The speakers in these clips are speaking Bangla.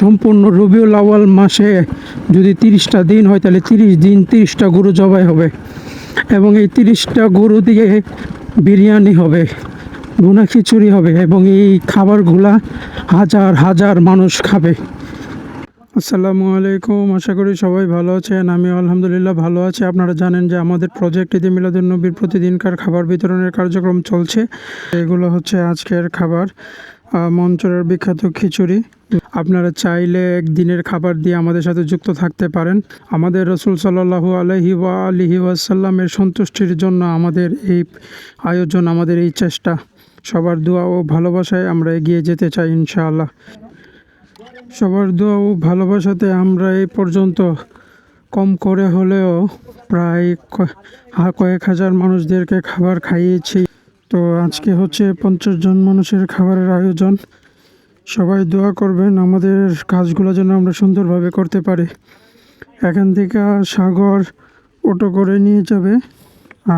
সম্পূর্ণ রবিউল আওয়াল মাসে যদি তিরিশটা দিন হয়, তাহলে তিরিশ দিন তিরিশটা গরু জবাই হবে। এবং এই তিরিশটা গরু দিয়ে বিরিয়ানি হবে, ভুনা খিচুড়ি হবে, এবং এই খাবারগুলা হাজার হাজার মানুষ খাবে। আসসালামু আলাইকুম, আশা করি সবাই ভালো আছেন। আমি আলহামদুলিল্লাহ ভালো আছি। আপনারা জানেন যে আমাদের প্রজেক্ট ঈদে মিলাদুল নবীর প্রতিদিনকার খাবার বিতরণের কার্যক্রম চলছে। এগুলো হচ্ছে আজকের খাবার। মঞ্চরের বিখ্যাত খিচুড়ি। আপনারা চাইলে একদিনের খাবার দিয়ে আমাদের সাথে যুক্ত থাকতে পারেন। আমাদের রসুল সাল্লাহু আলহি ওয়া আলিহি ওয়াসাল্লামের সন্তুষ্টির জন্য আমাদের এই আয়োজন, আমাদের এই চেষ্টা। সবার দোয়া ও ভালোবাসায় আমরা এগিয়ে যেতে চাই ইনশাআল্লাহ। সবার দোয়া ও ভালোবাসাতে আমরা এই পর্যন্ত কম করে হলেও প্রায় কয়েক হাজার মানুষদেরকে খাবার খাইয়েছি। তো আজকে হচ্ছে পঞ্চাশ জন মানুষের খাবারের আয়োজন। সবাই দোয়া করবেন আমাদের কাজগুলো যেন আমরা সুন্দরভাবে করতে পারি। এখান থেকে সাগর অটো করে নিয়ে যাবে।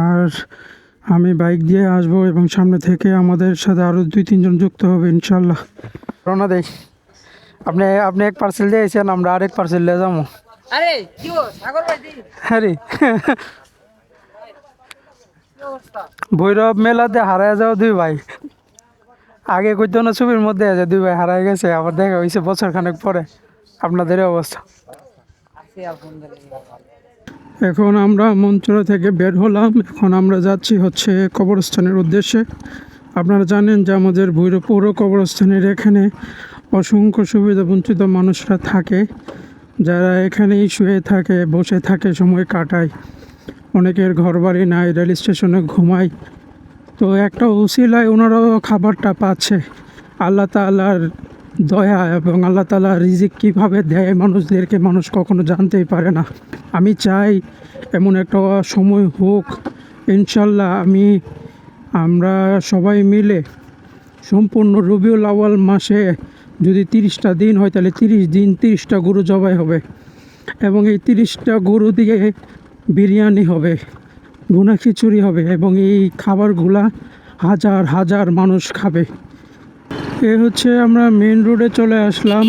আর আমি বাইক দিয়ে আসব এবং সামনে থেকে আমাদের সাথে আরও দুই তিনজন যুক্ত হবে ইনশাল্লাহ রওনা দেই। আপনি আপনি এক পার্সেল দিয়েছেন আমরা আরেক পার্সেল নিয়ে যাব। আরে কি ও সাগর ভাই দি হ্যাঁ রে কি অবস্থা ভৈরব মেলাতে হারায় যাও দুই ভাই। আগে কইতো না ছবির মধ্যে আছে দুই ভাই হারায় গেছে, আবার দেখা হয়েছে বছর খানেক পরে। আপনাদের অবস্থা? এখন আমরা মঞ্চরা থেকে বের হলাম। এখন আমরা যাচ্ছি হচ্ছে কবরস্থানের উদ্দেশ্যে। আপনারা জানেন যে আমাদের ভৈরব পৌর কবরস্থানের এখানে অসংখ্য সুবিধা বঞ্চিত মানুষরা থাকে। যারা এখানেই শুয়ে থাকে, বসে থাকে, সময় কাটায়। অনেকের ঘর বাড়ি নাই, রেল স্টেশনে ঘুমায় তো একটা উসিলায় ওনারাও খাবারটা পাচ্ছে। আল্লাহ তাআলার দয়া এবং আল্লাহ তাআলা রিজিক কীভাবে দেয় মানুষদেরকে মানুষ কখনো জানতেই পারে না। আমি চাই এমন একটা সময় হোক ইনশাল্লাহ আমি, আমরা সবাই মিলে সম্পূর্ণ রবিউল আওয়াল মাসে যদি তিরিশটা দিন হয়, তাহলে তিরিশ দিন তিরিশটা গরু জবাই হবে। এবং এই তিরিশটা গরু দিয়ে বিরিয়ানি হবে গুনা খিচুড়ি হবে এবং এই খাবারগুলা হাজার হাজার মানুষ খাবে। এ হচ্ছে আমরা মেন রোডে চলে আসলাম।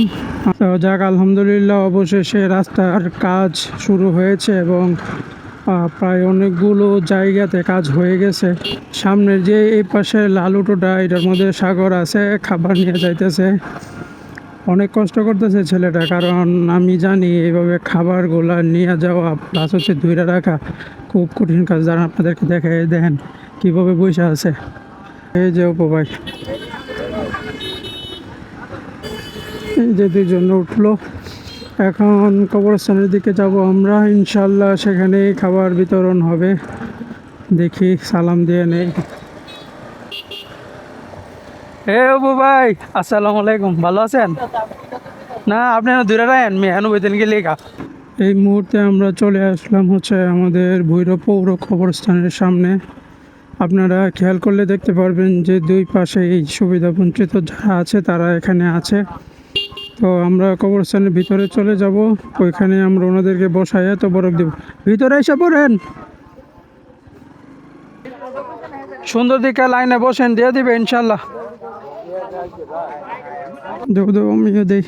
যাক, আলহামদুলিল্লাহ অবশেষে রাস্তার কাজ শুরু হয়েছে এবং প্রায় অনেকগুলো জায়গাতে কাজ হয়ে গেছে। সামনের যে এই পাশে লাল উটোটা এটার মধ্যে সাগর আছে, খাবার নিয়ে যাইতেছে। অনেক কষ্ট করতেছে ছেলেটা, কারণ আমি জানি এইভাবে খাবারগুলা নিয়ে যাওয়া প্লাস হচ্ছে ধুইরা রাখা খুব কঠিন কাজ। যারা আপনাদেরকে দেখে দেখেন কীভাবে বসে আছে। এই যে উপভাই এই যে দুইজন উঠল। এখন কবরস্থানের দিকে যাব আমরা। ইনশাল্লাহ সেখানে খাবার বিতরণ হবে। দেখি সালাম দিয়ে নেই। এ অপু ভাই আসসালামু আলাইকুম ভালো আছেন? না আপনি দূরে রাখেন মেহানু বইতেন গেলে গা এই মুহূর্তে আমরা চলে আসলাম হচ্ছে আমাদের ভৈরব পৌর কবরস্থানের সামনে। আপনারা খেয়াল করলে দেখতে পারবেন যে দুই পাশে এই সুবিধা বঞ্চিত যারা আছে তারা এখানে আছে। তো আমরা কবরস্থানের ভিতরে চলে যাব। ওইখানে আমরা ওনাদেরকে বসাইয়া এত বরফ দেব। ভিতরে এসে পড়েন। সুন্দর দিকে লাইনে বসেন দিয়ে দিবে ইনশাল্লাহ। দেবো দেবো আমিও দেই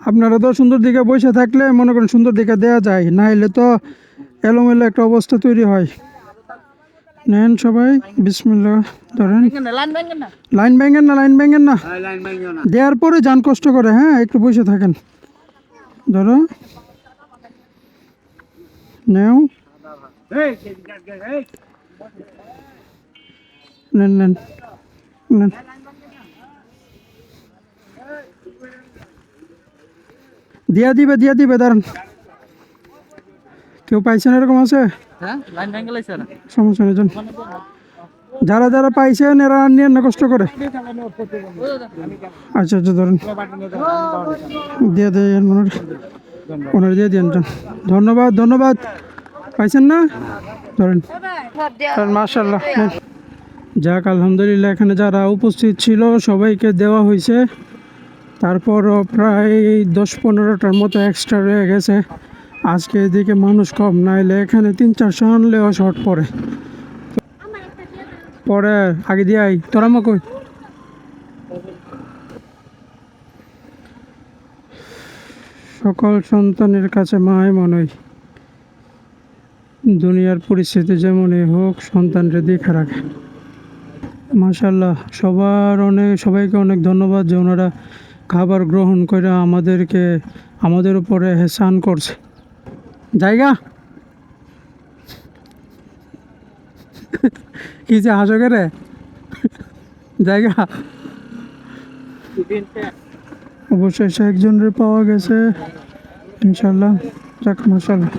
আপনারা তো সুন্দর দিকে বসে থাকলে মনে করেন সুন্দর দিকে দেওয়া যায় না হলে তো এলোমেলো একটা অবস্থা তৈরি হয়। নেন সবাই বিসমিল্লা ধরেন। লাইন ব্যাংকের না। লাইন ব্যাঙ্গেন না লাইন ব্যাঙ্গেন না। দেওয়ার পরে যান কষ্ট করে হ্যাঁ একটু বসে থাকেন। ধরো। নেও নেন নেন নেন দিয়া দিবে দিয়া দিবে দাঁড়ান কেউ পাইছেন এরকম আছে হ্যাঁ সমস্যা নেই যারা যারা পাইছেন এরা নিয়ে না কষ্ট করে আচ্ছা আচ্ছা ধরেন দিয়ে দেন ওনার দিয়ে দিন ধন্যবাদ ধন্যবাদ। পাইছেন না? ধরেন। মার্শাল্লাহ যাক, আলহামদুলিল্লাহ, এখানে যারা উপস্থিত ছিল, সবাইকে দেওয়া হয়েছে তারপরও প্রায় দশ পনেরোটার মতো এক্সট্রা রয়ে গেছে। আজকে এদিকে মানুষ কম, নাইলে এখানে তিন, চারশো আনলেও শর্ট পড়ে। পরে, আগে দিয়ে আই তোরা কই? সকল সন্তানের কাছে মাই মনই। দুনিয়ার পরিস্থিতি যেমনই হোক সন্তানকে দেখে রাখে। মাশাল্লাহ সবার অনেক, সবাইকে অনেক ধন্যবাদ যে ওনারা খাবার গ্রহণ করে আমাদেরকে, আমাদের উপরে হেসান করছে। জায়গা? কি যে হাসো রে? জায়গা? অবশেষে একজনের পাওয়া গেছে। ইনশাল্লাহ যাক মাশাল্লাহ